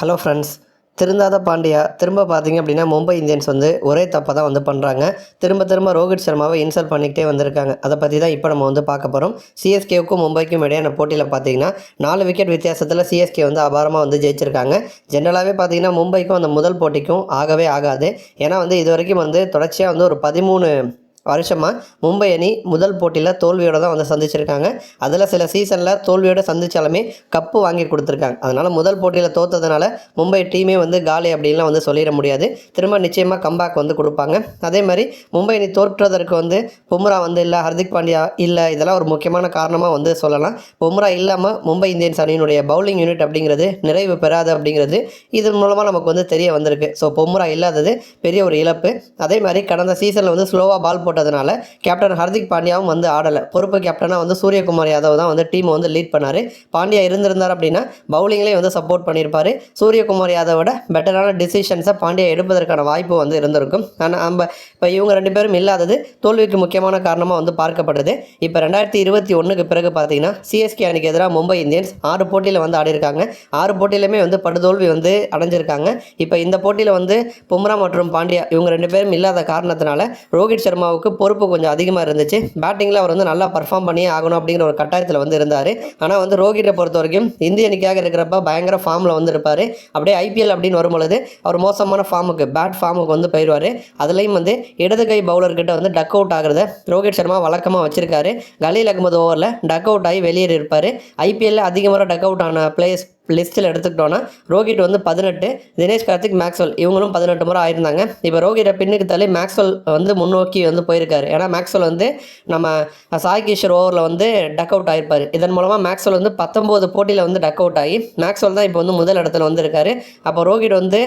Hello friends திருந்தாத Pandya திரும்ப பார்த்தீங்க அப்படின்னா மும்பை இந்தியன்ஸ் வந்து ஒரே தப்பை தான் வந்து பண்ணுறாங்க திரும்ப திரும்ப ரோஹித் சர்மாவை இன்சல்ட் பண்ணிக்கிட்டே வந்திருக்காங்க. அதை பற்றி தான் இப்போ நம்ம வந்து பார்க்க போகிறோம் சிஎஸ்கேவுக்கும் மும்பைக்கும் இடையான போட்டியில் பார்த்தீங்கன்னா நாலு விக்கெட் வித்தியாசத்தில் சிஎஸ்கே வந்து அபாரமாக வந்து ஜெயிச்சிருக்காங்க. ஜென்ரலாகவே பார்த்தீங்கன்னா மும்பைக்கும் அந்த முதல் போட்டிக்கும் ஆகவே ஆகாது. ஏன்னா வந்து இது வரைக்கும் வந்து தொடர்ச்சியாக வந்து ஒரு பதிமூணு வருஷமாக மும்பை அணி முதல் போட்டியில் தோல்வியோடு தான் வந்து சந்திச்சிருக்காங்க. அதில் சில சீசனில் தோல்வியோடு சந்தித்தாலுமே கப்பு வாங்கி கொடுத்துருக்காங்க. அதனால் முதல் போட்டியில் தோத்ததுனால மும்பை டீமே வந்து காலி அப்படின்லாம் வந்து சொல்லிட முடியாது. திரும்ப நிச்சயமாக கம்பேக் வந்து கொடுப்பாங்க. அதே மாதிரி மும்பை அணி தோற்றுவதற்கு வந்து பும்ரா வந்து இல்லை ஹர்திக் பாண்டியா இல்லை இதெல்லாம் ஒரு முக்கியமான காரணமாக வந்து சொல்லலாம். பும்ரா இல்லாமல் மும்பை இந்தியன்ஸ் அணியினுடைய பவுலிங் யூனிட் அப்படிங்கிறது நிறைவு பெறாது அப்படிங்கிறது இதன் மூலமாக நமக்கு வந்து தெரிய வந்திருக்கு. ஸோ பொம்ரா இல்லாதது பெரிய ஒரு இழப்பு. அதே மாதிரி கடந்த சீசனில் வந்து ஸ்லோவாக பால் போட்டதுனால கேப்டன் ஹர்திக் பாண்டியாவும் வந்து ஆடலை. பொறுப்பு கேப்டனாக வந்து சூரியகுமார் யாதவ் தான் வந்து டீமை வந்து லீட் பண்ணார். பாண்டியா இருந்திருந்தார் அப்படின்னா பவுலிங்லேயே வந்து சப்போர்ட் பண்ணியிருப்பார். சூரியகுமார் யாதவோட பெட்டரான டிசிஷன்ஸை பாண்டியா எடுப்பதற்கான வாய்ப்பு வந்து இருந்திருக்கும். ஆனால் நம்ம இப்போ இவங்க ரெண்டு பேரும் இல்லாதது தோல்விக்கு முக்கியமான காரணமாக வந்து பார்க்கப்படுது. இப்போ ரெண்டாயிரத்தி இருபத்தி ஒன்றுக்கு பிறகு பார்த்தீங்கன்னா சிஎஸ்கே அணிக்கு எதிராக மும்பை இந்தியன்ஸ் ஆறு போட்டியில் வந்து ஆடிருக்காங்க ஆறு போட்டியிலுமே வந்து படுதோல்வி வந்து அடைஞ்சிருக்காங்க. இப்போ இந்த போட்டியில் வந்து பும்ரா மற்றும் பாண்டியா இவங்க ரெண்டு பேரும் இல்லாத காரணத்தினால ரோஹித் சர்மாவுக்கு பொறுப்பு கொஞ்சம் அதிகமாக இருந்துச்சு. பேட்டிங்கில் அவர் வந்து நல்லா பர்ஃபார்ம் பண்ணியே ஆகணும் அப்படிங்கிற ஒரு கட்டாயத்தில் வந்து இருந்தார். ஆனால் வந்து ரோஹிட்டை பொறுத்த வரைக்கும் இந்திய அணிக்காக இருக்கிறப்ப பயங்கர ஃபார்மில் வந்து இருப்பார். அப்படியே ஐபிஎல் அப்படின்னு வரும்பொழுது அவர் மோசமான ஃபார்முக்கு பேட் ஃபார்முக்கு வந்து போயிடுவார் அதுலேயும் வந்து இடது கை பவுலர்கிட்ட வந்து டக் அவுட் ஆகிறத ரோஹித் சர்மா வழக்கமாக வச்சிருக்காரு. கலீல் அகமது ஓவரில் டக் அவுட் ஆகி வெளியேறி இருப்பார் ஐபிஎல்ல அதிகமாக டக் அவுட் ஆன பிளேயர்ஸ் லிஸ்ட்டில் எடுத்துக்கிட்டோன்னா ரோஹித் வந்து பதினெட்டு தினேஷ் கார்த்திக் மேக்ஸ்வெல். இவங்களும் பதினெட்டு முறை ஆயிருந்தாங்க. இப்போ ரோஹிட்டை பின்னுக்கு தள்ளி மேக்ஸ்வெல் வந்து முன்னோக்கி வந்து போயிருக்காரு. ஏன்னா மேக்ஸ்வெல் வந்து நம்ம சாய் கிஷோர் ஓவரில் வந்து டக் அவுட் ஆகிருப்பார் இதன் மூலமாக மேக்ஸ்வெல் வந்து பத்தொம்போது போட்டியில் வந்து டக் அவுட் ஆகி மேக்ஸ்வெல் தான் இப்போ வந்து முதல் இடத்துல வந்துருக்காரு. அப்போ ரோஹிட் வந்து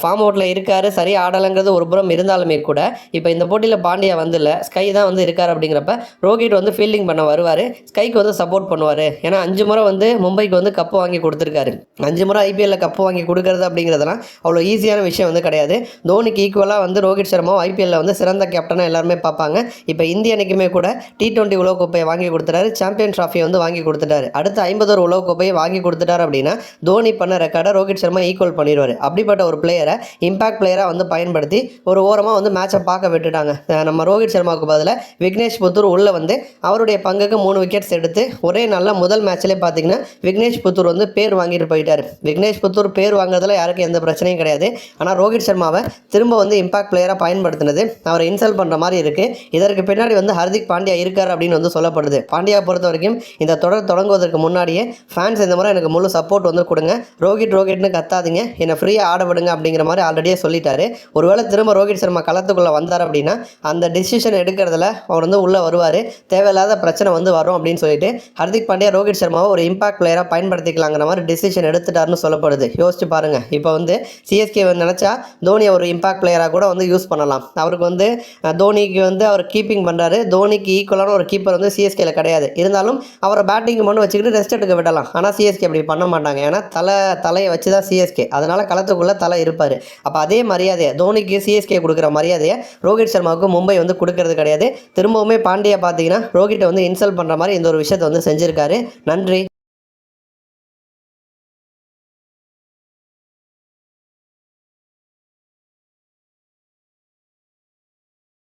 ஃபார்ம் அவுட்டில் இருக்காரு. சரி ஆடலைங்கிறது ஒரு புறம் இருந்தாலுமே கூட இப்போ இந்த போட்டியில் பாண்டியா வந்துல ஸ்கை தான் வந்து இருக்கார் அப்படிங்கிறப்ப ரோஹிட் வந்து ஃபீல்டிங் பண்ண வருவார். ஸ்கைக்கு வந்து சப்போர்ட் பண்ணுவார். ஏன்னா அஞ்சு முறை வந்து மும்பைக்கு வந்து கப்பு வாங்கி கொடுத்துருக்காரு. அஞ்சு முறை ஐபிஎல்ல கப்பு வாங்கி கொடுக்கறது அப்படிங்கிறதுலாம் அவ்வளோ ஈஸியான விஷயம் வந்து கிடையாது. தோனிக்கு ஈக்குவலாக வந்து ரோஹித் சர்மா ஐபிஎல்ல வந்து சிறந்த கேப்டனாக எல்லாருமே பார்ப்பாங்க. இப்போ இந்திய அணிக்குமே கூட டி டுவெண்ட்டி உலகக்கோப்பையை வாங்கி கொடுத்துட்டாரு. சாம்பியன் ட்ராஃபியை வந்து வாங்கி கொடுத்துட்டாரு. அடுத்த ஐம்பதோரு உலகக்கோப்பையை வாங்கி கொடுத்துட்டாரு அப்படின்னா தோனி பண்ண ரெக்கார்டை ரோஹித் சர்மா ஈக்குவல் பண்ணிடுவார். அப்படிப்பட்ட ஒரு பிளேயரை இம்பாக்ட் பிளேயராக வந்து பயன்படுத்தி ஒரு ஓரமாக வந்து மேட்சை பார்க்க விட்டுட்டாங்க. நம்ம ரோஹித் சர்மாவுக்கு பதிலாக விக்னேஷ் புத்தூர் உள்ளே வந்து அவருடைய பங்குக்கு மூணு விக்கெட்ஸ் எடுத்து ஒரே நல்ல முதல் மேட்ச்லேயே பார்த்தீங்கன்னா விக்னேஷ் புத்தூர் வந்து பேர் வாங்கிட்டு போயிட்டார். விக்னேஷ் புத்தூர் பேர் வாங்குறதுல யாருக்கும் எந்த பிரச்சனையும் கிடையாது. ஆனால் ரோஹித் சர்மாவை திரும்ப வந்து இம்பாக்ட் பிளேயராக பயன்படுத்தினது. அவரை இன்சல்ட் பண்ணுற மாதிரி இருக்குது இதற்கு பின்னாடி வந்து ஹர்திக் பாண்டியா இருக்கார் அப்படின்னு வந்து சொல்லப்படுது. பாண்டியா பொறுத்த வரைக்கும் இந்த தொடர் தொடங்குவதற்கு முன்னாடியே ஃபேன்ஸ் இந்த முறை எனக்கு முழு சப்போர்ட் வந்து கொடுங்க. ரோஹித் ரோஹிட்னு கத்தாதீங்க. என்னை ஃப்ரீயாக ஆட விடுங்க அப்படிங்கிற மாதிரி ஆல்ரெடியே சொல்லிட்டாரு. ஒருவேளை திரும்ப ரோஹித் சர்மா களத்துக்குள்ளே வந்தார் அப்படின்னா அந்த டிசிஷன் எடுக்கிறதுல அவர் வந்து உள்ளே வருவார். தேவையில்லாத பிரச்சனை வந்து வரும் அப்படின்னு சொல்லிட்டு ஹர்திக் பாண்டியா ரோஹித் சர்மாவை ஒரு இம்பாக்ட் பிளேயராக பயன்படுத்திக்கலாங்கிற மாதிரி டிசிஷன் எடுத்துட்டாருன்னு சொல்லப்படுது. யோசிச்சு பாருங்கள் இப்போ வந்து சிஎஸ்கே நினச்சா தோனியை ஒரு இம்பாக்ட் பிளேயராக கூட வந்து யூஸ் பண்ணலாம். அவருக்கு வந்து தோனிக்கு வந்து அவர் கீப்பிங் பண்ணுறாரு தோனிக்கு ஈக்குவலான ஒரு கீப்பர் வந்து சிஎஸ்கேல கிடையாது. இருந்தாலும் அவரை பேட்டிங் மட்டும் வச்சுக்கிட்டு ரெஸ்ட் எடுக்க விடலாம். ஆனால் சிஎஸ்கே அப்படி பண்ண மாட்டாங்க. ஏன்னா தலை தலையை வச்சு தான் சிஎஸ்கே அதனால் களத்துக்குள்ளே தலை இருப்பார். அப்போ அதே மரியாதையை தோனிக்கு சிஎஸ்கே கொடுக்குற மரியாதையை ரோஹித் சர்மாவுக்கு மும்பை வந்து கொடுக்கறது கிடையாது. திரும்பவுமே பாண்டியா பார்த்தீங்கன்னா ரோஹிட்டை வந்து இன்சல்ட் பண்ணுற மாதிரி இந்த ஒரு விஷயத்தை வந்து செஞ்சுருக்காரு. நன்றி.